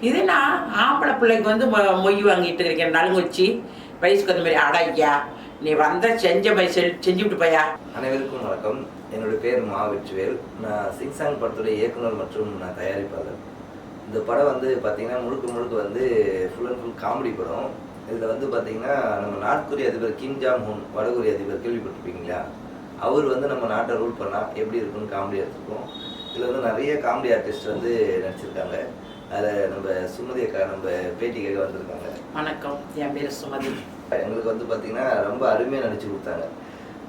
இது நான் ஆம்பளை பிள்ளைக்கு வந்து மொ- மொய் வாங்கிட்டு இருக்கேன் நலுங்குச்சி. வயசுக்கு அந்த மாதிரி அடையா நீ வந்த செஞ்ச மாதிரி செல் செஞ்சு விட்டு போயா. அனைவருக்கும் வணக்கம். என்னுடைய பேர் மா வெற்றிவேல் நான் சிங்சாங் படத்துடைய இயக்குனர் மற்றும் நான் தயாரிப்பாளர். இந்த படம் வந்து பார்த்தீங்கன்னா முழுக்க முழுக்க வந்து ஃபுல் அண்ட் ஃபுல் காமெடி படம். இதில் வந்து பார்த்தீங்கன்னா நம்ம நாட்கொரிய அதிபர் கிம் ஜாங் ஹூன் வடகொரிய அதிபர் கேள்விப்பட்டிருப்பீங்களா? அவர் வந்து நம்ம நாட்டை ரூல் பண்ணால் எப்படி இருக்குன்னு காமெடி எடுத்துருக்கோம். இதில் வந்து நிறைய காமெடி ஆர்டிஸ்ட் வந்து நடிச்சிருக்காங்க. அதில் நம்ம சுமதி அக்கா நம்ம பேட்டி கேட்க வந்திருக்காங்க. வணக்கம். என் பேர் சுமதி. எங்களுக்கு வந்து பார்த்தீங்கன்னா ரொம்ப அருமையாக நடிச்சு கொடுத்தாங்க.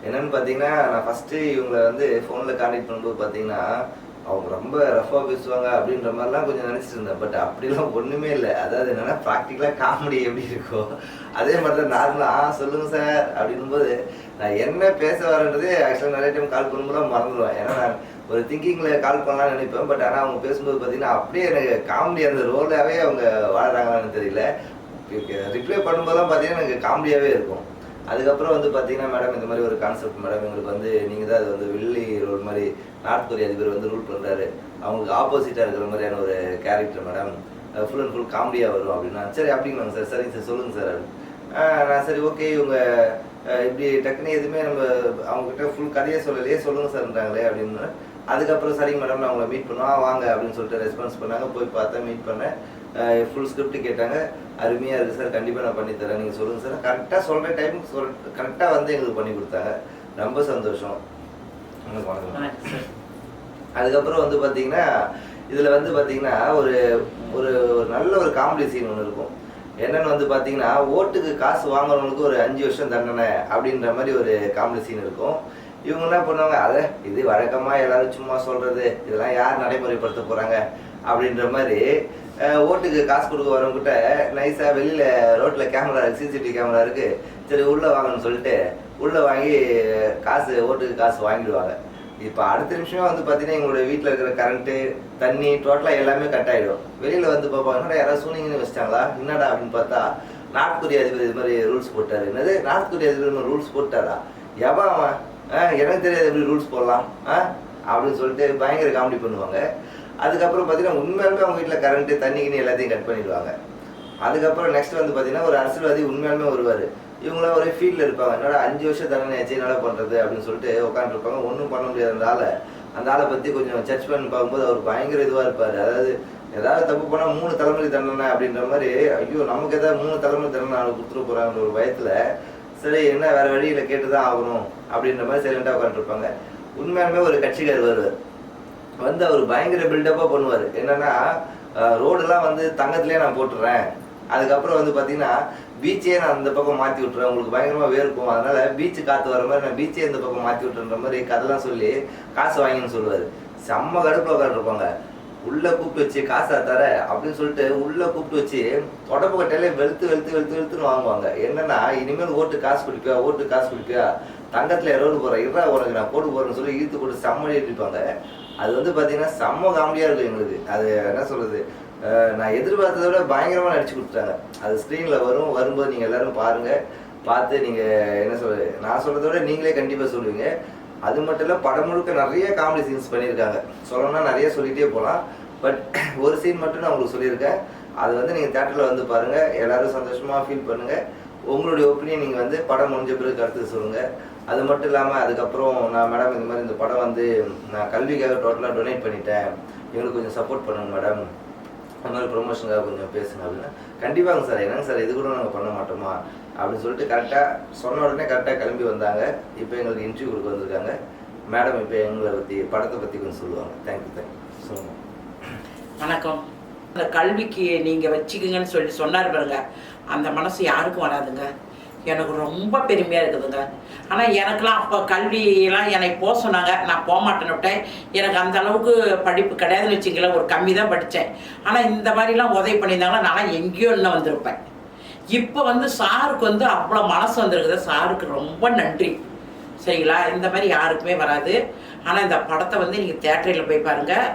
என்னன்னு பார்த்தீங்கன்னா நான் ஃபஸ்ட்டு இவங்களை வந்து ஃபோனில் கான்டாக்ட் பண்ணும்போது பார்த்தீங்கன்னா அவங்க ரொம்ப ரஃபாக பேசுவாங்க அப்படின்ற மாதிரிலாம் கொஞ்சம் நினச்சிட்டு இருந்தேன். பட் அப்படிலாம் ஒன்றுமே இல்லை. அதாவது என்னென்னா ப்ராக்டிக்கலாக காமெடி எப்படி இருக்கும் அதே மாதிரி தான் நார்மலாக ஆ சொல்லுங்கள் சார் அப்படின்னும்போது நான் என்ன பேச வரேன்றதே ஆக்சுவலாக நிறைய டைம் கால் பண்ணும்போது மறந்துடுவேன் ஏன்னா நான் ஒரு திங்கிங்கில் கால் பண்ணலாம்னு நினைப்பேன். பட் ஆனால் அவங்க பேசும்போது பார்த்தீங்கன்னா அப்படியே எனக்கு காமெடி அந்த ரோலாகவே அவங்க வாழ்கிறாங்களான்னு தெரியல. ரிப்ளை பண்ணும்போதெல்லாம் பார்த்தீங்கன்னா எனக்கு காமெடியாகவே இருக்கும். அதுக்கப்புறம் வந்து பார்த்தீங்கன்னா மேடம் இந்த மாதிரி ஒரு கான்செப்ட் மேடம் எங்களுக்கு வந்து நீங்கள் தான் அது வந்து வில்லி ரோல் மாதிரி நார்த் கொரிய அதிபர் வந்து ரூல் பண்ணுறாரு அவங்களுக்கு ஆப்போசிட்டாக இருக்கிற மாதிரியான ஒரு character madam full and full காமெடியாக வரும் அப்படின்னா சரி அப்படிங்களாங்க சார் சரிங்க சார் சொல்லுங்கள் சார் நான் சரி ஓகே இவங்க இப்படி டக்குன்னு எதுவுமே நம்ம அவங்ககிட்ட ஃபுல் கதையே சொல்லலையே சொல்லுங்கள் சார்ன்றாங்களே அப்படின்னு அதுக்கப்புறம் சரிங்க மேடம் நான் உங்களை மீட் பண்ணுவோம் "ஆ, வாங்க அப்படின்னு சொல்லிட்டு ரெஸ்பான்ஸ் பண்ணாங்க. போய் பார்த்தேன் மீட் பண்ணேன். ஃபுல் ஸ்கிரிப்ட் கேட்டாங்க. அருமையாக இருக்குது சார் கண்டிப்பாக நான் பண்ணி தரேன். நீங்கள் சொல்லுங்கள் சார் கரெக்டாக சொல்கிற டைமுக்கு சொல் கரெக்டாக வந்து எங்களுக்கு பண்ணி கொடுத்தாங்க. ரொம்ப சந்தோஷம். அதுக்கப்புறம் வந்து பார்த்தீங்கன்னா இதில் வந்து பார்த்தீங்கன்னா ஒரு ஒரு ஒரு நல்ல ஒரு காமெடி சீன் ஒன்று இருக்கும். என்னன்னு வந்து பார்த்தீங்கன்னா ஓட்டுக்கு காசு வாங்குறவங்களுக்கு ஒரு அஞ்சு வருஷம் தண்டனை அப்படின்ற மாதிரி ஒரு காமெடி சீன் இருக்கும். இவங்க என்ன பண்ணுவாங்க? அதை இது வழக்கமாக எல்லாரும் சும்மா சொல்கிறது இதெல்லாம் யார் நடைமுறைப்படுத்த போகிறாங்க அப்படின்ற மாதிரி ஓட்டுக்கு காசு கொடுக்க வரவங்கிட்ட நைஸாக வெளியில் ரோட்டில் கேமரா இருக்குது சிசிடிவி கேமரா இருக்குது சரி உள்ளே வாங்கன்னு சொல்லிட்டு உள்ளே வாங்கி காசு ஓட்டுக்கு காசு வாங்கிடுவாங்க. இப்போ அடுத்த நிமிஷம் வந்து பார்த்தீங்கன்னா எங்களோட வீட்டில் இருக்கிற கரண்ட்டு தண்ணி டோட்டலாக எல்லாமே கட் ஆகிடும் வெளியில் வந்து பார்ப்பாங்க என்னடா யாராவது சூனிங்கன்னு வச்சிட்டாங்களா? என்னடா அப்படின்னு பார்த்தா நார்த் கொரியா அதிபர் இது மாதிரி ரூல்ஸ் போட்டார். என்னது? நார்த் கொரிய அதிபர் ரூல்ஸ் போட்டாரா? எவன் அவன்? எனக்கு தெரியாது எப்படி ரூல்ஸ் போடலாம். ஆ அப்படின்னு சொல்லிட்டு பயங்கர காமெடி பண்ணுவாங்க. அதுக்கப்புறம் பார்த்தீங்கன்னா உண்மையாலுமே அவங்க வீட்டில் கரண்ட்டு தண்ணி தண்ணிக்குன்னு எல்லாத்தையும் கட் பண்ணிடுவாங்க. அதுக்கப்புறம் நெக்ஸ்ட் வந்து பார்த்தீங்கன்னா ஒரு அரசியல்வாதி உண்மையாலுமே வருவார். இவங்களாம் ஒரே ஃபீல்டில் இருப்பாங்க. என்னோட அஞ்சு வருஷம் தண்டனை ஆச்சு என்னால் பண்ணுறது அப்படின்னு சொல்லிட்டு உட்காந்துருப்பாங்க ஒன்றும் பண்ண முடியாது அந்த ஆளை. அந்த ஆளை பற்றி கொஞ்சம் சர்ச் பண்ணி பார்க்கும்போது அவர் பயங்கர இதுவாக இருப்பார். அதாவது ஏதாவது தப்பு பண்ணால் மூணு தலைமுறை தண்டனை அப்படின்ற மாதிரி ஐயோ நமக்கு ஏதாவது மூணு தலைமுறை தண்டனை அவனுக்கு கொடுத்துட்டு போகிறாங்கன்ற ஒரு பயத்தில் சரி என்ன வேற வழியில கேட்டு தான் ஆகணும் அப்படின்ற மாதிரி சைலண்டாக உட்காந்துருப்பாங்க உண்மையாலுமே ஒரு கட்சிக்கார் வருவார். வந்து அவர் பயங்கர பில்டப்பாக பண்ணுவார். என்னன்னா ரோடெல்லாம் வந்து தங்கத்திலே நான் போட்டுறேன். அதுக்கப்புறம் வந்து பார்த்தீங்கன்னா பீச்சே நான் அந்த பக்கம் மாற்றி விட்டுறேன். உங்களுக்கு பயங்கரமாக வேர்க்கும். அதனால பீச்சு காற்று வர மாதிரி நான் பீச்சே இந்த பக்கம் மாற்றி விட்டுன்ற மாதிரி கதைலாம் சொல்லி காசு வாங்கின்னு சொல்லுவார். செம்ம கடுப்பில் உட்காந்துருப்பாங்க உள்ள கூப்பிட்டு வச்சு காசா தர அப்படின்னு சொல்லிட்டு உள்ள கூப்பிட்டு வச்சு தொடப்பு கட்டையில வெளுத்து வெளுத்து வெளுத்து வெளுத்துன்னு வாங்குவாங்க. என்னன்னா இனிமேல் ஓட்டு காசு குடிப்பியா ஓட்டு காசு குடிப்பியா? தங்கத்துல இரவு போறேன் இருடா உனக்கு நான் போட்டு போறேன்னு சொல்லி இழுத்து போட்டு செம்மடி இருப்பாங்க அது வந்து பாத்தீங்கன்னா செம்ம காமெடியா இருக்கும் எங்களுக்கு. அது என்ன சொல்றது? நான் எதிர்பார்த்ததை விட பயங்கரமா நடிச்சு கொடுத்துட்டாங்க. அது ஸ்க்ரீன்ல வரும் வரும்போது நீங்க எல்லாரும் பாருங்க. பார்த்து நீங்க என்ன சொல்றது? நான் சொல்றதை விட நீங்களே கண்டிப்பா சொல்லுவீங்க. அது மட்டும் இல்லை படம் முழுக்க நிறைய காமெடி சீன்ஸ் பண்ணியிருக்காங்க. சொல்லணும்னா நிறைய சொல்லிகிட்டே போகலாம் பட் ஒரு சீன் மட்டும் நான் உங்களுக்கு சொல்லியிருக்கேன். அது வந்து நீங்கள் தேட்டரில் வந்து பாருங்கள் எல்லோரும் சந்தோஷமாக ஃபீல் பண்ணுங்கள் உங்களுடைய ஒப்பீனியன் நீங்கள் வந்து படம் முடிஞ்ச பிறகு கருத்து சொல்லுங்கள் அது மட்டும் இல்லாமல் அதுக்கப்புறம் நான் மேடம் இந்த மாதிரி இந்த படம் வந்து நான் கல்விக்காக டோட்டலாக டொனேட் பண்ணிட்டேன். எங்களுக்கு கொஞ்சம் சப்போர்ட் பண்ணுங்க மேடம் அந்த மாதிரி ப்ரொமோஷனுக்காக கொஞ்சம் பேசுங்க அப்படின்னா. கண்டிப்பாங்க சார் என்னங்க சார் இது கூட நாங்கள் பண்ண மாட்டோமா? அப்படின்னு சொல்லிட்டு கரெக்டாக சொன்ன உடனே கரெக்டாக கிளம்பி வந்தாங்க. இப்போ எங்களுக்கு இன்டர்வியூ கொடுக்க வந்திருக்காங்க. மேடம் இப்போ எங்களை பற்றி படத்தை பற்றி கொஞ்சம் சொல்லுவாங்க. தேங்க்யூ தேங்க்யூ சொல்லுங்கள் வணக்கம். அந்த கல்விக்கு நீங்கள் வச்சுக்கோங்கன்னு சொல்லி சொன்னார் பாருங்க. அந்த மனசு யாருக்கும் வராதுங்க. எனக்கு ரொம்ப பெருமையாக இருக்குதுங்க. ஆனால் எனக்கெல்லாம் அப்போ கல்வியெல்லாம் என்னை போக சொன்னாங்க. நான் போக மாட்டேன்னு விட்டேன். எனக்கு அந்த அளவுக்கு படிப்பு கிடையாதுன்னு வச்சுங்களேன் ஒரு கம்மி தான் படித்தேன். ஆனால் இந்த மாதிரிலாம் உதவி பண்ணியிருந்தாங்கன்னா நான் எங்கேயோ இன்னும் வந்திருப்பேன். இப்போ வந்து சாருக்கு வந்து அவ்வளோ மனசு வந்திருக்குது. சாருக்கு ரொம்ப நன்றி. சரிங்களா? இந்த மாதிரி யாருக்குமே வராது. ஆனால் இந்த படத்தை வந்து நீங்கள் தேட்டரில் போய் பாருங்கள்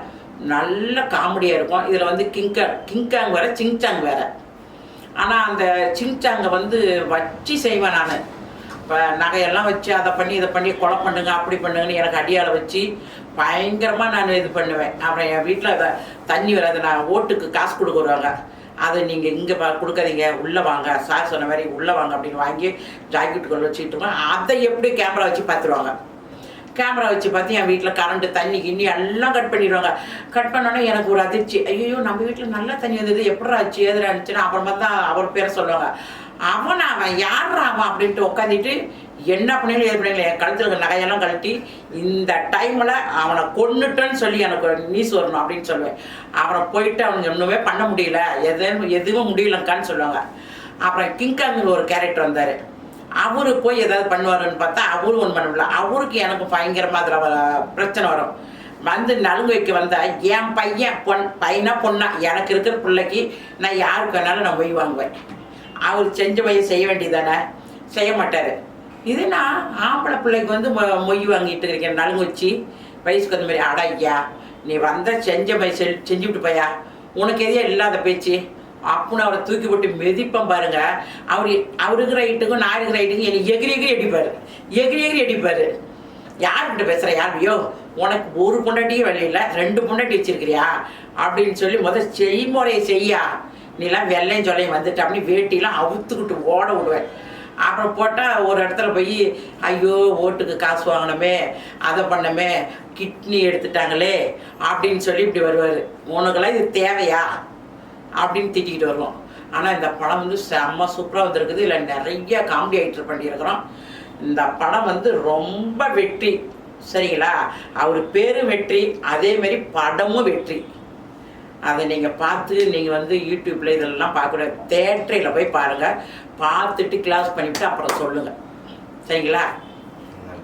நல்ல காமெடியாக இருக்கும். இதில் வந்து கிங்க கிங்காங் வேறு சிங்சாங் வேறு. ஆனால் அந்த சிங்சாங்கை வந்து வச்சு செய்வேன் நான். இப்போ நகையெல்லாம் வச்சு அதை பண்ணி இதை பண்ணி கொலை பண்ணுங்க அப்படி பண்ணுங்கன்னு எனக்கு அடியால் வச்சு பயங்கரமாக நான் இது பண்ணுவேன். அப்புறம் என் வீட்டில் தண்ணி வராது. நான் ஓட்டுக்கு காசு கொடுக்க வருவாங்க. அதை நீங்கள் இங்கே கொடுக்காதீங்க உள்ளே வாங்க. சார் சொன்ன மாதிரி உள்ளே வாங்க அப்படின்னு வாங்கி ஜாக்கெட்டுக்குள்ள வச்சுக்கிட்டுருவோம் அதை எப்படி கேமரா வச்சு பார்த்துருவாங்க. கேமரா வச்சு பார்த்து என் வீட்டில் கரண்ட்டு தண்ணி கிண்ணி எல்லாம் கட் பண்ணிடுவாங்க. கட் பண்ணோன்னே எனக்கு ஒரு அதிர்ச்சி. ஐயோ நம்ம வீட்டில் நல்ல தண்ணி வந்தது. எப்படா ஆச்சு? எதிராக ஆச்சுன்னா அப்புறமா தான் அவர் பேரை சொல்லுவாங்க. அவன் அவன் யார் அவன் அப்படின்ட்டு உட்காந்துட்டு என்ன பண்ணிலும் எது பண்ணிலும் என் கழுத்தில் நகையெல்லாம் கழட்டி இந்த டைமில் அவனை கொண்டுட்டேன்னு சொல்லி எனக்கு ஒரு நியூஸ் வரணும் அப்படின்னு சொல்லுவேன். அவனை போயிட்டு அவனுக்கு ஒன்றுமே பண்ண முடியல. எதுவும் எதுவும் முடியலங்கான்னு சொல்லுவாங்க. அப்புறம் கிங்காங்கில் ஒரு கேரக்டர் வந்தார். அவரு போய் ஏதாவது பண்ணுவாருன்னு பார்த்தா அவரும் ஒன்றும் பண்ண முடியல. அவருக்கு எனக்கு பயங்கரமாக அதில் பிரச்சனை வரும். வந்து நலுங்கு வைக்க வந்தால் என் பையன் பொன் பையனா பொண்ணா எனக்கு இருக்கிற பிள்ளைக்கு நான் யாருக்கு வேணாலும் நான் மொய் வாங்குவேன். அவர் செஞ்ச மொய் செய்ய வேண்டியதானே செய்ய மாட்டார். இது நான் ஆம்பளை பிள்ளைக்கு வந்து மொ- மொய் வாங்கிட்டு இருக்கேன் நலுங்கு வச்சு வயசுக்கு அந்த மாதிரி அட ஐயா நீ வந்தால் செஞ்ச மொய் செஞ்சு விட்டு பையா. உனக்கு எதையும் இல்லாத பேச்சு. அப்புன்னு அவரை தூக்கி போட்டு மிதிப்பேன் பாருங்க. அவர் அவருக்கு ரைட்டுக்கும் நான் இருக்கிற ரைட்டுக்கும் என்னை எகிரி எகிரி அடிப்பார். எகிரி எகிரி அடிப்பார். யார்கிட்ட பேசுகிற யார் ஐயோ உனக்கு ஒரு பொண்டாட்டியும் வேலை இல்லை ரெண்டு பொண்டாட்டி வச்சிருக்கிறியா? அப்படின்னு சொல்லி முதல் செய்முறையை செய்யா. நீலாம் வெள்ளையும் சொல்லையும் வந்துட்டு அப்படின்னு வேட்டிலாம் அவுத்துக்கிட்டு ஓட விடுவேன். அப்புறம் போட்டால் ஒரு இடத்துல போய் ஐயோ ஓட்டுக்கு காசு வாங்கினோமே அதை பண்ணமே கிட்னி எடுத்துட்டாங்களே அப்படின்னு சொல்லி இப்படி வருவார். உனக்கெல்லாம் இது தேவையா? அப்படின்னு திட்டிக்கிட்டு வருவோம். ஆனால் இந்த படம் வந்து செம்ம சூப்பராக வந்திருக்குது. இல்லை நிறைய காமெடி ஐட்டர் பண்ணியிருக்கிறோம். இந்த படம் வந்து ரொம்ப வெற்றி. சரிங்களா? அவர் பேரும் வெற்றி அதேமாரி படமும் வெற்றி. அதை நீங்கள் பார்த்து நீங்கள் வந்து யூடியூப்பில் இதெல்லாம் பார்க்கக்கூடாது. தேட்டரில் போய் பாருங்கள் பார்த்துட்டு கிளாஸ் பண்ணிவிட்டு அப்புறம் சொல்லுங்கள் சரிங்களா?